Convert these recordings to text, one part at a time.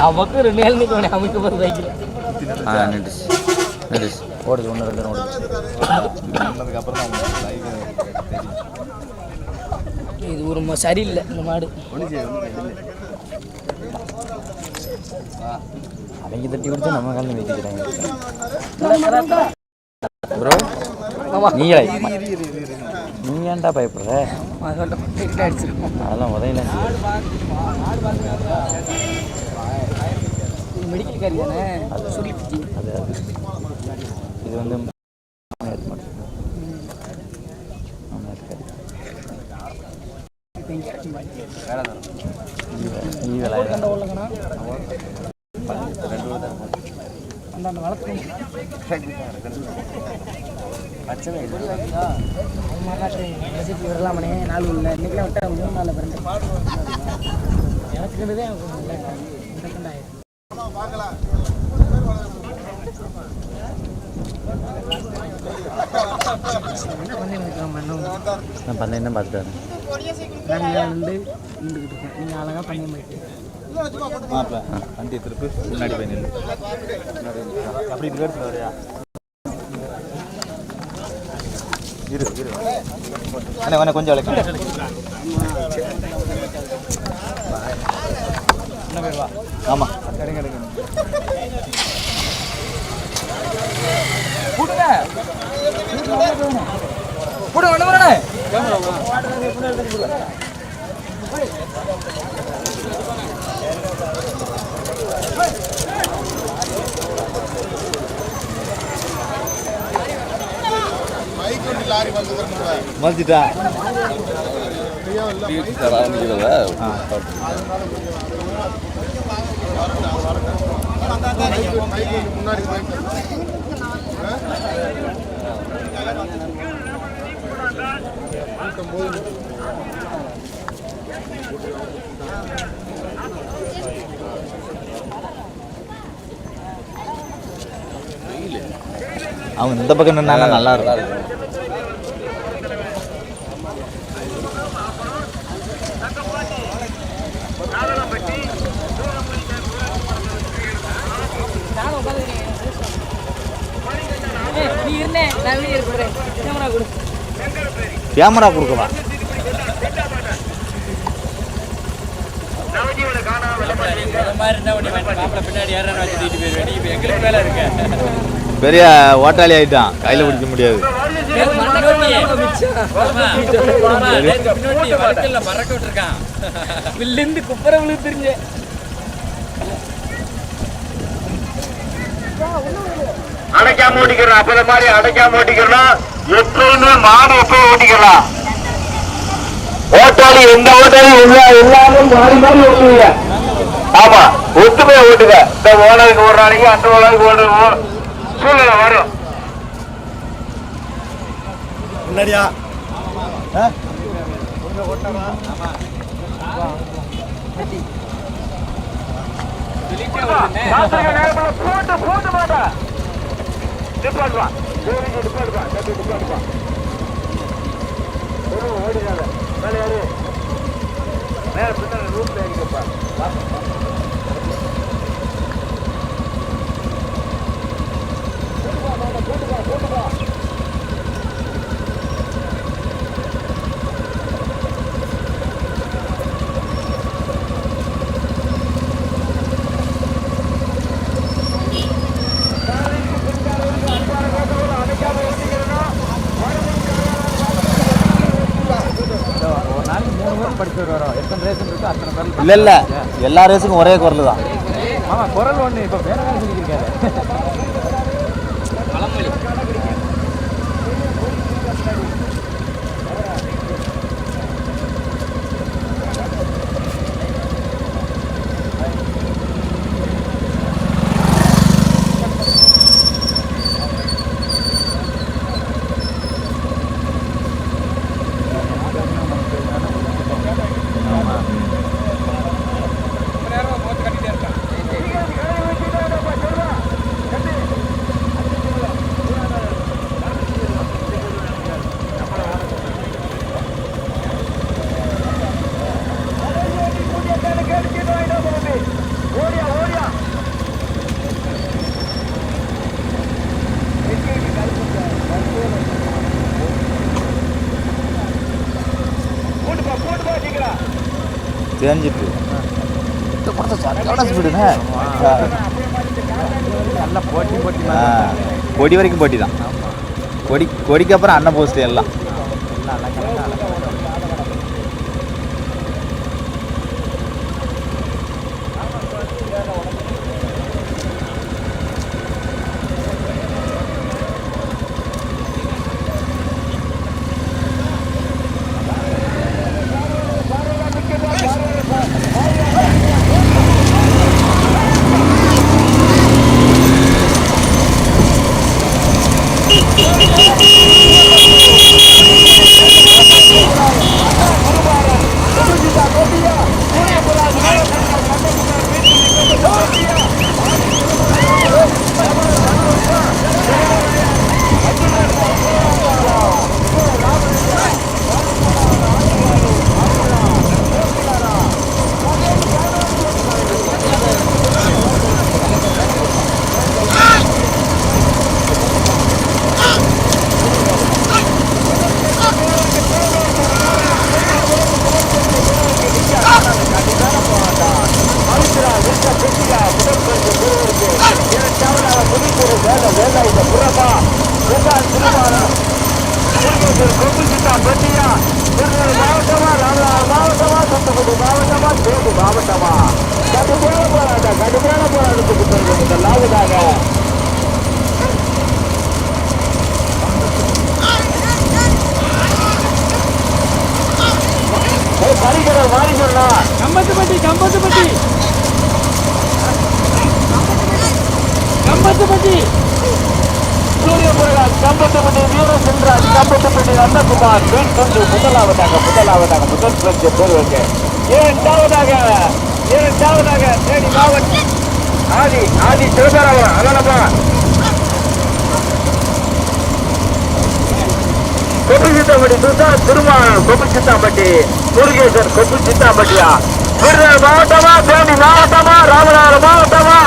நமக்கு ரெண்டு நாள் நிற்க அமைக்க போகிற சைக்கிள். ஆ நின்றுச்சு ஒன்று ரெண்டு தான் தெரியும். இது ஒரு சரியில்லை இந்த மாடு. அவங்க தட்டி கொடுத்து நம்ம காலில் வைக்கிறாங்க ப்ரோ. நீங்களே. நீ ஏன்டா பயப்படுற? அதோட அடிச்சிருக்கோம் அதெல்லாம் உதயலாம் மெடிக்கல் காரி தானே அது இது வந்து வேலை கண்ட உள்ளங்கண்ணா அந்த அந்த வளர்த்து வரலாமனே நாலு இல்லை இன்னைக்கெல்லாம் விட்டா மூணு நாளில் பிறந்து. எனக்கு இருந்ததே என்ன பண்ணி மண்ணம் நான் பண்ண என்ன பார்த்துட்டு நாங்கள் வந்து நின்றுக்கிட்டு இருக்கேன். நீங்கள் அழகாக பண்ணி போயிட்டு வண்டி வண்டியை திருப்பி. முன்னாடி போய் நில்லு. அப்படி எடுத்து வரையா இரு இரு. அண்ணே வேணா கொஞ்சம் அழைக்க ஆமா. கிடைங்க கிடைங்க ஒன்று வரண்ணே மதிச்சிட்டா அவன் இந்த பக்கம் நின்னா நல்லா இருக்கும் நீ இருந்தேன் நான் வீடியோ எடுக்கிறேன் கேமரா கொடு கேமரா கொடுக்கவா பெரிய ஓட்டாளி ஆயிட்டான் கையில பிடிக்க முடியாது குப்பரை விழு அடைக்காம ஓட்டிக்கிறோம் அப்ப மாதிரி அடைக்காம ஓட்டிக்கிறோம் எப்பயுமே மாடு எப்பயும் ஓட்டிக்கலாம் ஓட்டாளி எந்த ஓட்டாளி? உள்ள எல்லாரும் மாறி மாறி ஓட்டுவீங்க. ஆமா ஒத்துமையா ஓட்டுங்க. இந்த ஓனருக்கு ஒரு நாளைக்கு அந்த ஓனருக்கு ஒரு சூழ்நிலை வரும். முன்னாடியா? போட்டு போட்டு மாட்டா நிப்பாட்டுவா. கோவிக்கு நிப்பாட்டுவா தம்பி நிப்பாட்டுவா ஓடிடாத மேலே ஏறு மேல பின்னாடி ரூட்ல ஏறிக்கப்பா ஒரு நாளைக்கு மூணு பேர் படிச்சுட்டு வரோம் எத்தனை ரேஷன் இருக்கோ அத்தனை பேர் இல்லை இல்லை. எல்லா ரேஸுக்கும் ஒரே குரல் தான் ஆமாம் குரல் ஒன்று இப்போ வேற தெரிஞ்சிட்டு. ஸ்பீடுண்ணே போட்டி போட்டி கொடி வரைக்கும் போட்டி தான். கொடி கொடிக்கு அப்புறம் அண்ணன் போஸ்ட் எல்லாம். பரிகிற மாறி சொன்னா கம்பத்துப்பட்டி கம்பத்துப்பட்டி. கம்பத்துப்பட்டி. சூரிய பிரகாஷ் கம்பத்துப்பட்டி வீர சென்றாஜ் கம்பத்துப்பட்டி அண்ணகுமார் கொண்டு முதலாவதாக முதலாவதாக முதல் பரிசு பெறுவாங்க இரண்டாவதாக இரண்டாவதாக தேனி மாவட்டம் ஆதி ஆதி சிவகாரவன் அதானப்பா கொப்பு சித்தாம்பட்டி சுத்தா திருமாவளவன் கொப்பு சித்தாம்பட்டி முருகேசன் கொப்பு சித்தாம்பட்டியா விருதுநகர் மாவட்டமா தேனி மாவட்டமா ராமநாதபுரம் மாவட்டமா?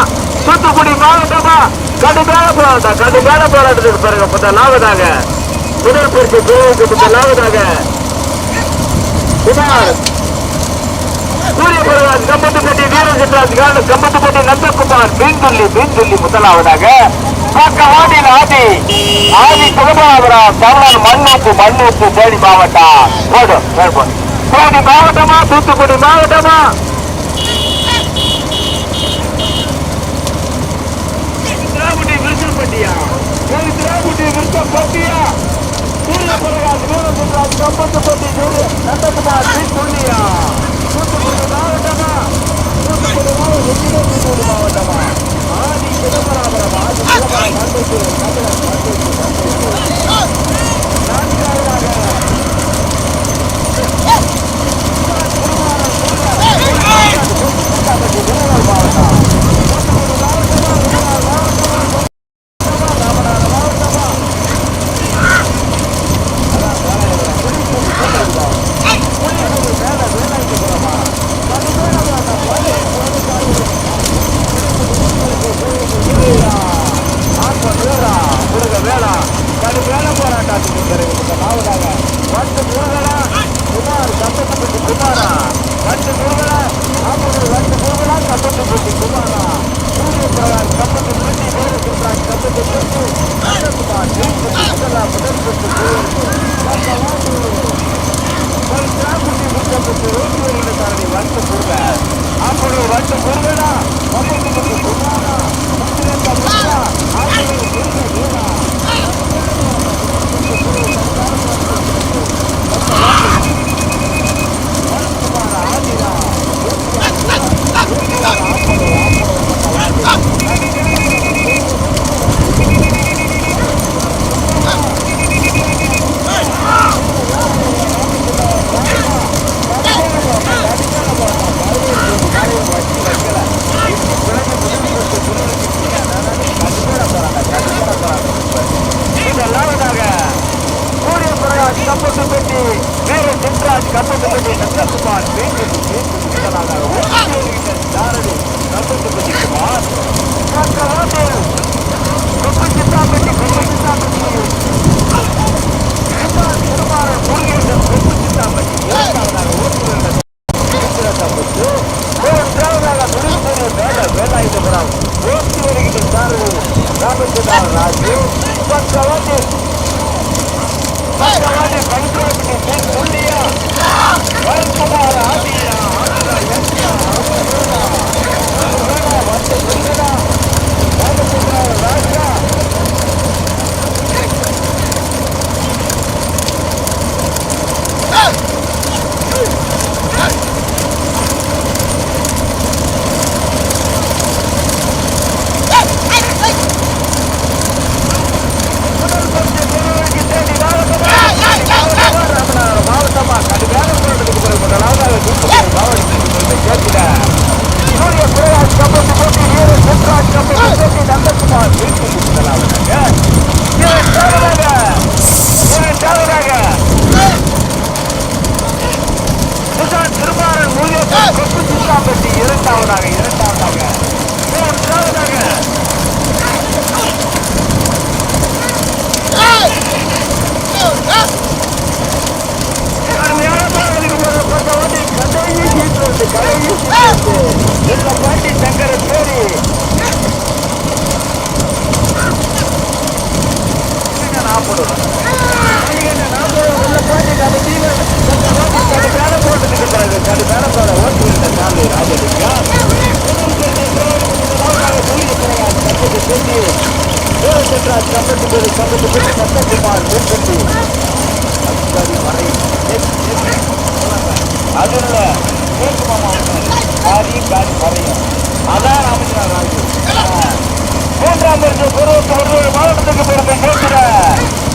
தூத்துக்குடி மாவட்டமா? கடுமையான போராட்டம் கடுமையான போராட்டத்துக்கு பிறகு முதலாவதாக முதல் பரிசு பெறுவதற்கு முதலாவதாக குமார் சூரிய பிரகாஷ் கம்பத்துப்பட்டி வீரசித்ராஜ் காடு கம்பத்துப்பட்டி நந்தகுமார் மீன்துள்ளி மீன்துள்ளி முதலாவதாக பக்கவாட்டில் ஆதி. ஆதி சுகபாபுரம் தமிழன் மண்ணூத்து மண்ணூத்து தேனி மாவட்டம் போடும் போடும் தேனி மாவட்டமா தூத்துக்குடி மாவட்டமா? திராமுடி நந்தகுமார் மீன்துள்ளியா தூத்துக்குடி மாவட்டமா? தூத்துக்குடி மாவட்டம் மாவட்டமா ஆதி சிதம்பராபுரம் ஆதி சிதம்பரம் மண்டூர் தமிழன் கண்ட்ரோல் பண்ணி சொல்லியா வரும் ஆதி திருமாறன் மூலியத்தை கொப்பு சுட்டாம்பட்டி இரண்டாவதாக இரண்டாவது இந்த பாட்டி சங்கர பேரு நாற்பது நாற்பது உள்ள பாட்டி நம்ம தீவிர மேலே போட்டுக்கிட்டு பிறகு கடு மேலே போற ஓட்டு இருந்த காலி ராஜலிங்கா கம்பத்துக்கு கம்பத்துக்கு சத்தகுமார் வெற்றி அதில் கிழக்கு மாவட்டம் காரியம் காரி வரையும் அதான் ராமச்சந்திர ராஜு மூன்றாம் பரிசு பொருள் மாவட்டத்துக்கு பொறுப்பை கேட்கிற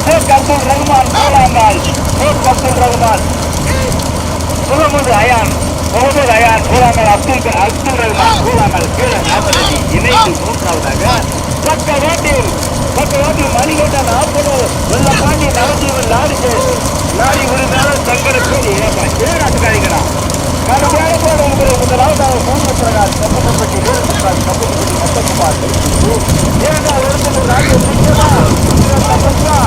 ஷேக் அப்துல் ரஹ்மான் மூலாம் நாள் ஷேக் அப்துல் ரஹ்மான் முகமது அயான் முகமது அயான் மூலாமல் அப்துல் அப்துல் ரஹ்மான் மூலாமல் கீழே நாற்பத்தி இணைந்து மூன்றாவதாக பக்க வேட்டில் பக்க வேட்டில் மணிகண்டன் ஆப்பது வெள்ளப்பாண்டி நவஜீவன் லாரி லாரி உரிமையாளர் தங்களுக்கு ஏறாட்டுக்காரிக்கிறான் ஏறாட்டுக்காரிகளா கடுமையான போட உங்களுக்கு முதலாவதாக மூன்று பிரகாஷ் கப்பப்பட்டி வீரபிரகாஷ் கப்பப்பட்டி மொத்தக்குமார் இரண்டாவது இடத்தில் ராஜு நிச்சயமா தப்பா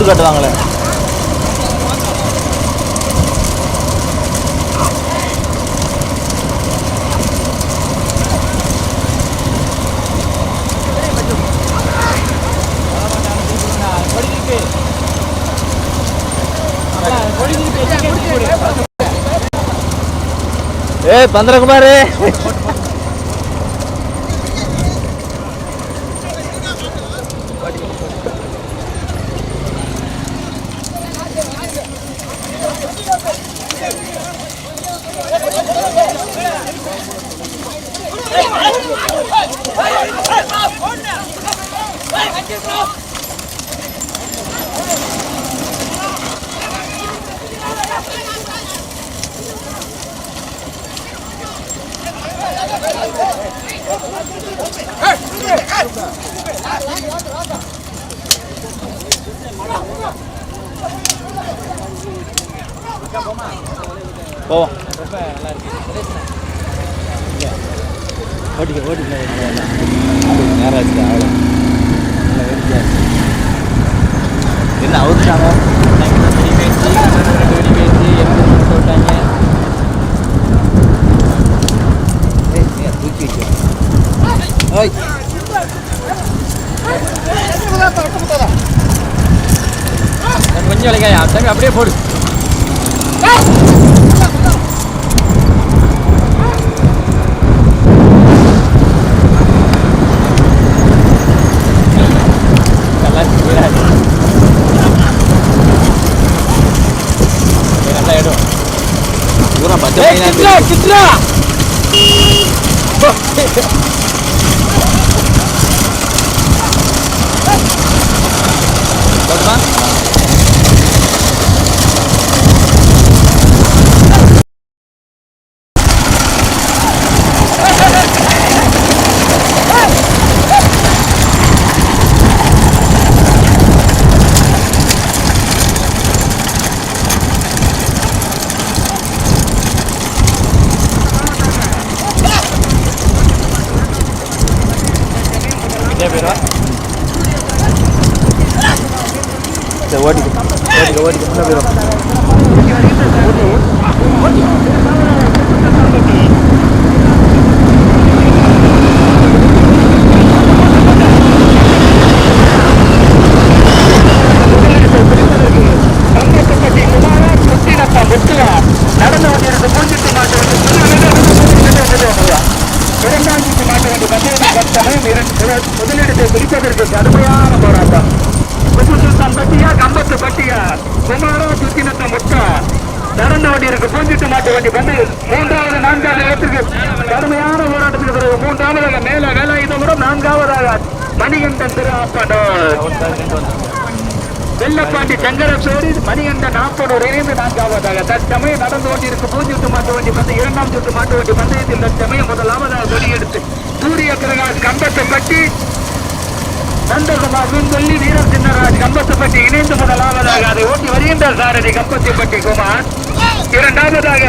துண்டு கட்டுவாங்களே. ஏய் பந்திரகுமார். போவோம். ஓட்டிக்க ஓட்டிக்க நேரம் ஆச்சு அவ்வளோ நல்லா வெடிக்கா என்ன அவுத்துட்டாங்க ஓய் கொஞ்சம் விலைக்காயா தம்பி அப்படியே போடு நல்லா இருக்கு நல்லா இடம் பூரா பச்சை பையனா சித்ரா கம்பத்துப்பட்டி இணைந்து முதலாவதாக அதை ஓட்டி வருகின்ற சாரதி கம்பத்துப்பட்டி குமார். இரண்டாவதாக.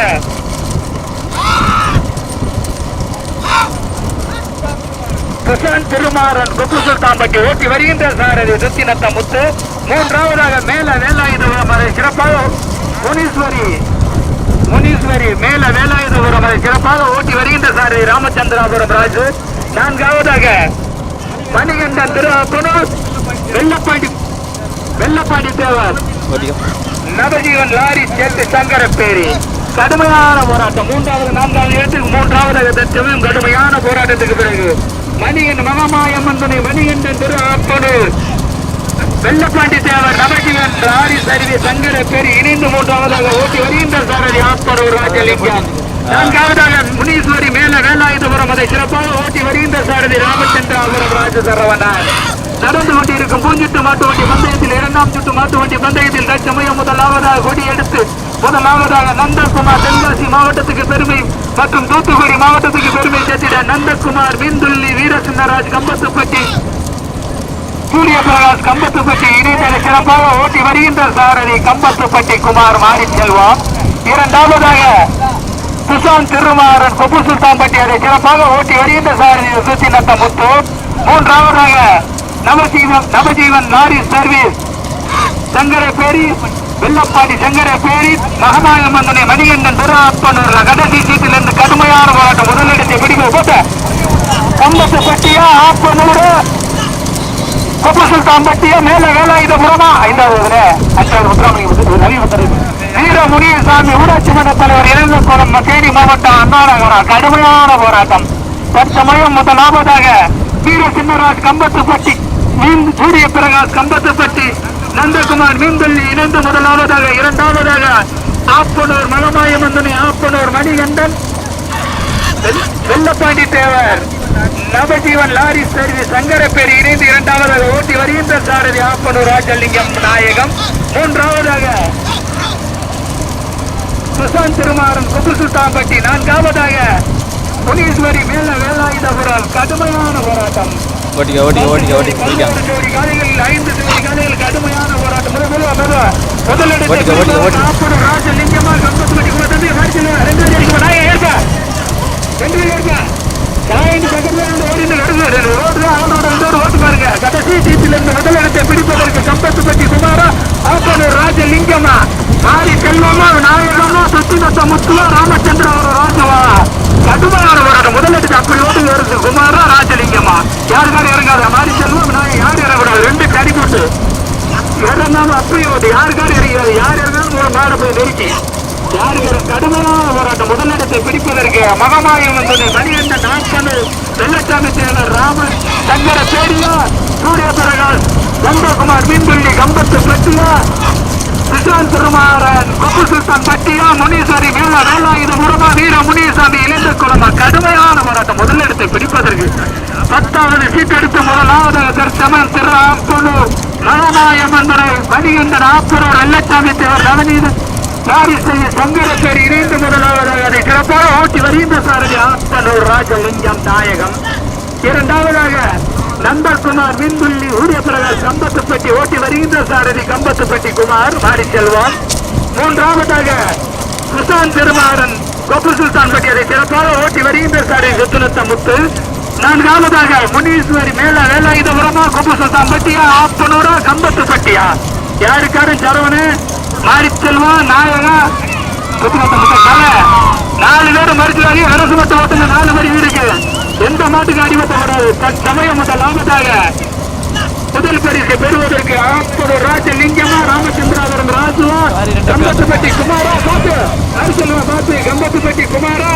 பிரசாந்த் திருமாறன் குப்பு சுல்தான்பட்டி ஓட்டி வருகின்ற சாரதி ருத்தினத்த முத்து மூன்றாவதாக மேல வேலாயுதபுரம் அதை சிறப்பாக முனீஸ்வரி. முனீஸ்வரி மேல வேலாயுதபுரம் அதை சிறப்பாக ஓட்டி வருகின்ற சாரதி ராமச்சந்திராபுரம் ராஜு. நான்காவதாக மணிகண்டன் திரு வெள்ளப்பாண்டி வெள்ளப்பாண்டி தேவர். நவஜீவன் லாரி சேர்த்து சங்கரப்பேரி. கடுமையான போராட்டம். மூன்றாவது நான்காவது இடத்துக்கு மூன்றாவது தற்சமயம் கடுமையான போராட்டத்துக்கு பிறகு மணிகன் மகமாயம்மன் துணை மணிகண்டன் திரு ஆப்பனூர் வெள்ளப்பாண்டி தேவர் நவஜீவன் லாரி சரிவி சங்கரப்பேரி இணைந்து மூன்றாவதாக ஓட்டி வருகின்ற சாரதி ஆப்பனூர் ராஜலிங்கம் நான்காவதாக முனீஸ்வரி மேல வேலாயுதபுரம் அதை சிறப்பாக ஓட்டி வருகின்ற சாரதி ராமச்சந்திராபுரம் ராஜ நடந்து கொண்டிருக்கும் பூஞ்சிட்டு மாட்டு வண்டி பந்தயத்தில் இரண்டாம் சுட்டு மாட்டு வண்டி பந்தயத்தில் தற்சமயம் முதலாவதாக கொடி எடுத்து முதலாவதாக நந்தகுமார் தென்காசி மாவட்டத்துக்கு பெருமை மற்றும் தூத்துக்குடி மாவட்டத்துக்கு பெருமை சேர்த்திட நந்தகுமார் மீன்துள்ளி வீரசின்னராஜ் கம்பத்துப்பட்டி சூரிய பிரகாஷ் கம்பத்துப்பட்டி இணைந்த சிறப்பாக ஓட்டி வருகின்ற சாரதி கம்பத்துப்பட்டி குமார் மாறி செல்வம். இரண்டாவதாக சுசாந்த் திருமாறன் கொப்பு சுல்தான்பட்டி அதை சிறப்பாக ஓட்டி வருகின்ற சாரதி சுத்தினத்த முத்து. மூன்றாவதாக நவஜீவன் நவஜீவன் லாரி சர்வீஸ். சங்கரப்பேரி வெள்ளப்பாடி சங்கரப்பேரி மகமாயமந்தனை மணிகண்டன் துராப்பனூர்ல கடைசி சீட்டிலிருந்து கடுமையான போராட்டம் முதலிடத்தை பிடிக்க போட்ட கம்பத்து பட்டியா ஆப்பனூர். கொப்பு பட்டியா மேல புறமா. ஐந்தாவது இதுல அஞ்சாவது முத்துராமலிங்க ரவி வீர முனியசாமி ஊராட்சி மன்ற தலைவர் இளங்கோலம் தேனி மாவட்டம் அண்ணாநகரம் கடுமையான போராட்டம். தற்சமயம் முதலாவதாக வீர சின்னராஜ் கம்பத்துப்பட்டி மீன் சூரிய பிரகாஷ் கம்பத்துப்பட்டி நந்தகுமார் மீன்தள்ளி இணைந்து முதலாவதாக இரண்டாவதாக ஆப்பனூர் மகமாயமந்தனை ஆப்பனூர் மணிகண்டன் வெள்ளப்பாண்டி தேவர் நவஜீவன் லாரி சர்வீஸ் சங்கரப்பேரி இணைந்து இரண்டாவதாக ஓட்டி வருகின்ற சாரதி ஆப்பனூர் ராஜலிங்கம் நாயகம். மூன்றாவதாக சுசாந்த் திருமாறன் குப்பு சுல்தான்பட்டி நான்காவதாக புனீஸ்வரி மேல வேலாயுதபுரம் கடுமையான போராட்டம். ஓட்டிக்க ஓட்டிக்க ஓட்டிக்க ஓட்டிக்க ஓட்டிக்க பதினோரு முதலிடத்தை ஓட்டிக்க, ஓட்டிக்க, பிடிப்பவர் ஓட்டிக்க. ஆப்பனூர் ராஜலிங்கமா கம்பத்துப்பட்டி குமார் தம்பி நத்த ரெண்டு பேரும் ஏற்பா காயின் பக்கத்துல இருந்து ஓடிட்டு நடுவு ரோடு அவனோட ரெண்டு பேரும் ஓட்டு பாருங்க கடைசி சீட்டில் இருந்து முதலிடத்தை பிடிப்பதற்கு கம்பத்துப்பட்டி குமாரா ஆப்பனூர் ராஜலிங்கமா மாரி செல்வமா நாயகமா சத்தியநத்த முத்துவா ராமச்சந்திர ஒரு ராஜவா கடுமையான போராட்டம் முதலிடத்தை அப்படி ஓடி வருது குமாரா ராஜலிங்கமா யாருக்காரு இறங்காத மாரி செல்வம் நான் யார் இறங்கக்கூடாது ரெண்டு கடி போட்டு இறங்காம அப்படி ஓட்டு யாருக்காரு இறங்காது யார் இறங்காலும் போய் யாருக்கு கடுமையான போராட்டம். முதலிடத்தை பிடிப்பதற்கு மகமாயம் வந்தது மணிகண்டன் நாட்கள் வெள்ளச்சாமி தேவர் ராமன் சங்கர பேரியார் சூரிய பிரகாஷ் கந்தகுமார் மீன்பள்ளி கம்பத்து பட்டியா சுஷாந்த் திருமாறன் கொப்பு சுல்தான் பட்டியா முனீஸ்வரி மேல வேலாயுத முருமா வீர முனிசாமி இளைந்த குளமா கடுமையான போராட்டம். முதலிடத்தை பிடிப்பதற்கு பத்தாவது சீட் எடுத்து முதலாவதாக தற்சமயம் திரு மகமாயமந்தனை மணிகண்டன் ஆப்பனூர் வெள்ளச்சாமி தேவர் நவநீதன் பாரிசைய சங்கரப்பேரி இணைந்து முதலாவதாக அதை சிறப்பாக ஓட்டி வருகின்ற சாரதி ஆப்பனூர் ராஜலிங்கம் நாயகம். இரண்டாவதாக நந்தகுமார் மின்துள்ளி ஊரியப்பிரகாஷ் கம்பத்துப்பட்டி ஓட்டி வருகின்ற சாரதி கம்பத்துப்பட்டி குமார் மாரி செல்வம். மூன்றாவதாக சுசாந்த் திருமாறன் கொப்பு சுல்தான்பட்டி அதை சிறப்பாக ஓட்டி வருகின்ற சாரதி சுத்துலத்த முத்து நான்காவதாக முனீஸ்வரி மேல வேலாயுதபுரமா கொப்பு பட்டியா ஆப்பனூரா கம்பத்துப்பட்டியா யாருக்காரு சரவணு? மாரிச்செல்வா நாயகா? நாலு பேரும் மருத்துவாரி அரசு மட்டும் ஓட்டுங்க நாலு மணி இருக்கு எந்த மாட்டுக்கு அடிபட்டக்கூடாது தற்சமயம் மட்டும் லாபத்தாக முதல் பரிசு பெறுவதற்கு ஆப்படு ராஜலிங்கமா ராமச்சந்திராபுரம் ராஜுவா கம்பத்துப்பட்டி குமாரா பாத்து அரசு பாத்து கம்பத்துப்பட்டி குமாரா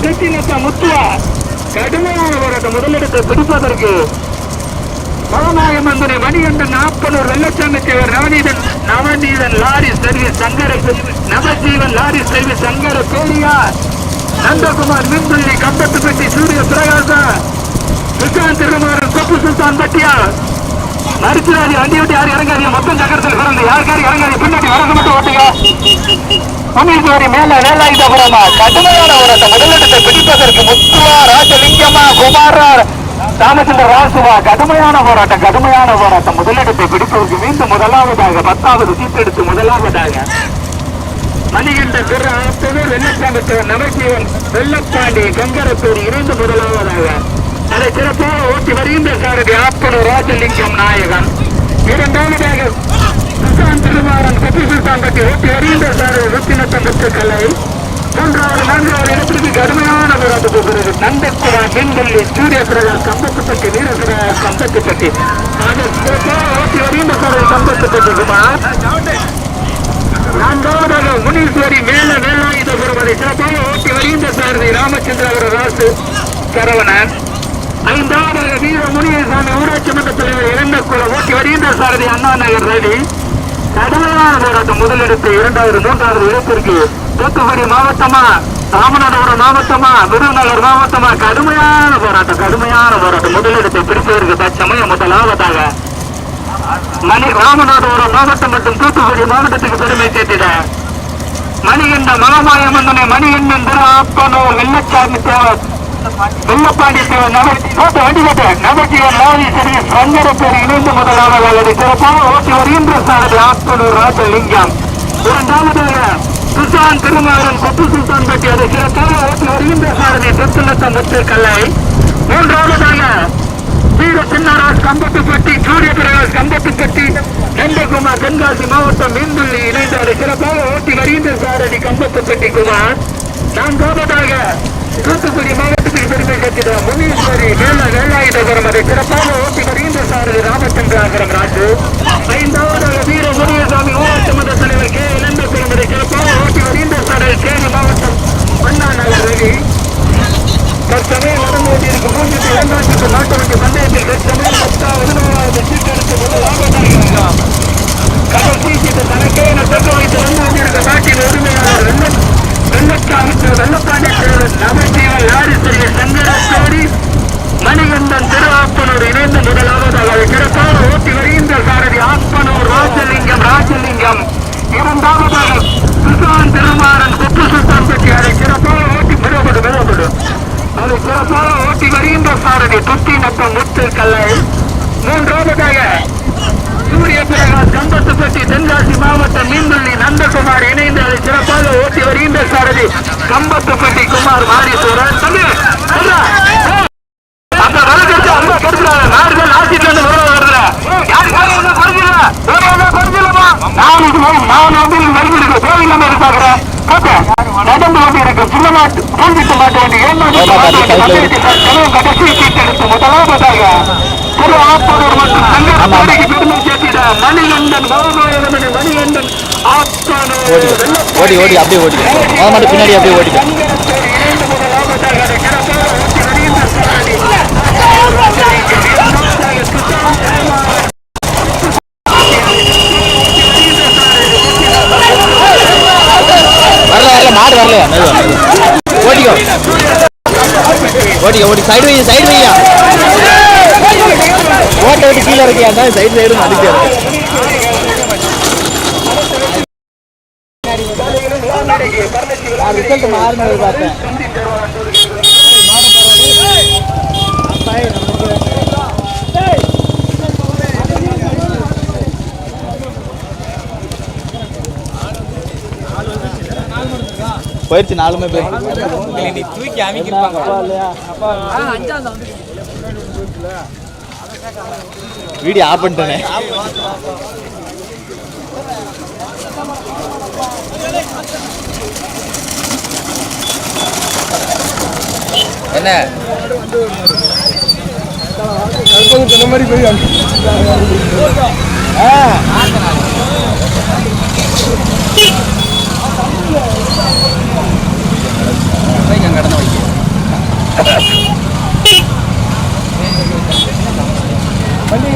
செட்டிலத்தா முத்துவா. கடுமையான போராட்டம். முதலிடத்தை பிடிப்பதற்கு மகமாய மந்திரி Manikandan Nappanur Vellaichamy Thevar Navaneethan Navaneethan lorry service Sankara Navajeevan lorry service Sankara Periyar Nandakumar மின்துள்ளி Kambathuppatti சூரிய பிரகாசா சுல்தான் திருமாறன் கொப்பு சுல்தான் பட்டியா மருத்துவாரி வண்டி விட்டு யார் இறங்காதீங்க? மொத்தம் சக்கரத்தில் பிறந்து. யாருக்காரும் இறங்காதீங்க? பின்னாடி வரது மட்டும் ஓட்டுங்க. முனீஸ்வரி மேல வேலாயுதபுரமா? கடுமையான போராட்டம் முதலிடத்தை பிடிப்பதற்கு முத்துவா ராஜலிங்கமா குமாரா ராமச்சந்திர ராசுவா கடுமையான போராட்டம் கடுமையான போராட்டம். முதலிடத்தை பிடிப்பதற்கு மீண்டும் முதலாவதாக பத்தாவது சீட்டெடுத்து முதலாவதாக மணிகண்ட திரு ஆத்தூர் நமச்சிவன் வெள்ளப்பாண்டி கங்கரத்தூர் இணைந்து முதலாவதாக. அதை சிறப்பாக ஓட்டி வருகின்ற சாரதி ஆப்பனூர் ராஜலிங்கம் நாயகன். இரண்டாவதாக சுல்தான் திருமாறன் சுல்தான் கட்டி ஓட்டி வருகின்ற சார் ருத்தினத்தம் கலை. மூன்றாவது நான்காவது இடத்திற்கு கடுமையான போராட்டத்தை பிறகு நந்தக்குடா மின்வெள்ளி சூரிய பிரகாஷ் கம்பத்துப்பட்டி வீரசுரர் கம்பத்துப்பட்டி அதை சிறப்பாக ஓட்டி அறிந்த சார் கம்பத்துப்பட்டி குமார். நான்காவதாக முனீஸ்வரி மேல வேலாயுதபுரம் அதை சிறப்பாக ஓட்டி வருகின்ற சாரதி ராமச்சந்திரவர ராசு சரவணன். ஐந்தாவதாக வீர முனியசாமி ஊராட்சி மன்ற தலைவர் இறந்த இறந்தக்குள்ள ஓட்டி வருகின்ற சாரதி அண்ணா நகர் ரவி. கடுமையான போராட்டம் முதலிடத்து இரண்டாவது மூன்றாவது இடத்திற்கு தூத்துக்குடி மாவட்டமா ராமநாதபுரம் மாவட்டமா விருதுநகர் மாவட்டமா கடுமையான போராட்டம் கடுமையான போராட்டம். முதலிடத்தை பிடிப்பதற்கு தற்சமயம் முதலாவதாக மணி ராமநாதபுரம் மாவட்டம் மற்றும் தூத்துக்குடி மாவட்டத்துக்கு பெருமை சேர்த்திட மணிகண்ட மகமாய மன்னனை மணிகண்டன் திரு ஆப்பனூர் வெள்ளச்சாமி தேவர் வெள்ளப்பாண்டி தேவர் நபர் வண்டி லாரி இணைந்து முதலாவது அல்லது சிறப்பாக ஓட்டி வருகின்ற சாரதி ராஜலிங்கம். இரண்டாவதாக சுல்தான் திருமாறன் சுல்தான் பட்டி அதை சிறப்பாக ஓட்டி வருகின்ற சாரதி சொத்துலத்தம் முத்து கல்லை மூன்றாவதாக வீர சின்னராஜ் கம்பத்துப்பட்டி சூரிய பிரகாஷ் கம்பத்துப்பட்டி நந்தகுமார் தென்காசி மாவட்டம் மீன்துள்ளி சிறப்பாக ஓட்டி வருகின்ற சாரதி கம்பத்துப்பட்டி குமார். நான்காவதாக தூத்துக்குடி பெருமை சேர்த்திட முனீஸ்வரி வேல வேலாயுதபுரம் அதை சிறப்பாக ஓட்டி வருகின்ற சாரதி ராமச்சந்திராகரம் ராஜு. ஐந்தாவதாக வீர முனியசாமி ஊராட்சி மன்ற தலைவர் கே. இளந்தபுரம் அதை சிறப்பாக ஓட்டி வருகின்ற சாரதி தேனி மாவட்டம் அண்ணா நகர் ரவி தற்சமயம் நடந்து கொண்டிருக்கும் மூன்று நாட்டு வண்டி பந்தயத்தில் தற்சமயம் பத்தாவது முதலாவது சீட்டெடுத்து முதலாவதாக கடைசி சீட்டு தனக்கே தக்க வைத்து வந்து கொண்டிருக்க நாட்டின் உரிமையாளர் வெள்ள வெள்ளக்காமிட்டு வெள்ளப்பாண்டி தேவர் நவஜீவன் லாரி சிறிய சங்கரத்தோடி மணிகண்டன் திரு ஆப்பனூர் இணைந்து முதலாவதாக அதை சிறப்பாக ஓட்டி வருகின்ற சாரதி ஆப்பனூர் ராஜலிங்கம் ராஜலிங்கம் இரண்டாவதாக சுல்தான் திருமாறன் குப்பு சுல்தான் பற்றி அதை சிறப்பாக ஓட்டி மெருவப்படும் மெருவப்படும் அதை சிறப்பாக ஓட்டி வருகின்ற சாரதி துத்தி நத்தம் முத்து கல்லை மூன்றாவதாக சூரிய பிரகாஷ் கம்பத்துப்பட்டி தென்காசி மாவட்டம் மீன்துள்ளி நந்தகுமார் இணைந்து அதை சிறப்பாக ஓட்டி வருகின்ற சாரதி கம்பத்துப்பட்டி குமார் மாரீஸ்வரன் தம்பி, சொல்றா. ஏய், அந்த வழக்கத்தை அங்க கெடுக்கிறாங்க. நாடுகள் ஆட்சிக்கு வந்து விரோதம் வருதுல. யாரு யாரு என்ன குறைஞ்சிடல? வேற என்ன குறைஞ்சிடலாமா? நான் இது மாதிரி நான் வந்து இது வரைக்கும் இருக்கு. நடந்து கொண்டு இருக்கு. சின்ன மாட்டு, பூஞ்சிட்டு மாட்டு கடைசி சீட்டெடுத்து முதலாவதாக திரு ஆப்பனூர் மற்றும் சங்கரப்பாடிக்கு பெருமை சேர்த்திட மணிகண்டன் மணிகண்டன் ஓடி ஓடி அப்படியே ஓடி மட்டும் பின்னாடி அப்படியே ஓடிக்க சங்கரப்பேர் இணைந்து முதலாவதாக அதை சிறப்பாக ஓட்டி வருகின்ற சாரதி வரல வரல மாடு வரலையா? மெதுவா ஓட்டிக்கோ. ஓடிக்கோ ஓடி சைடு வையா சைடு வையா ஓட்ட விட்டு கீழே இருக்கியா தான் சைடு சைடு அதுக்கு ரிசல்ட் மாறினது பார்த்தேன். போயிடுச்சு நாலுமே போயிடுச்சு. தூக்கி அமைக்கிறாங்க வீடியோ ஆஃப் பண்ணிட்டேனே. என்ன? சொன்ன மாதிரி போய் ஆ. കിടന്ന വയ്ക്കുക വണ്ടി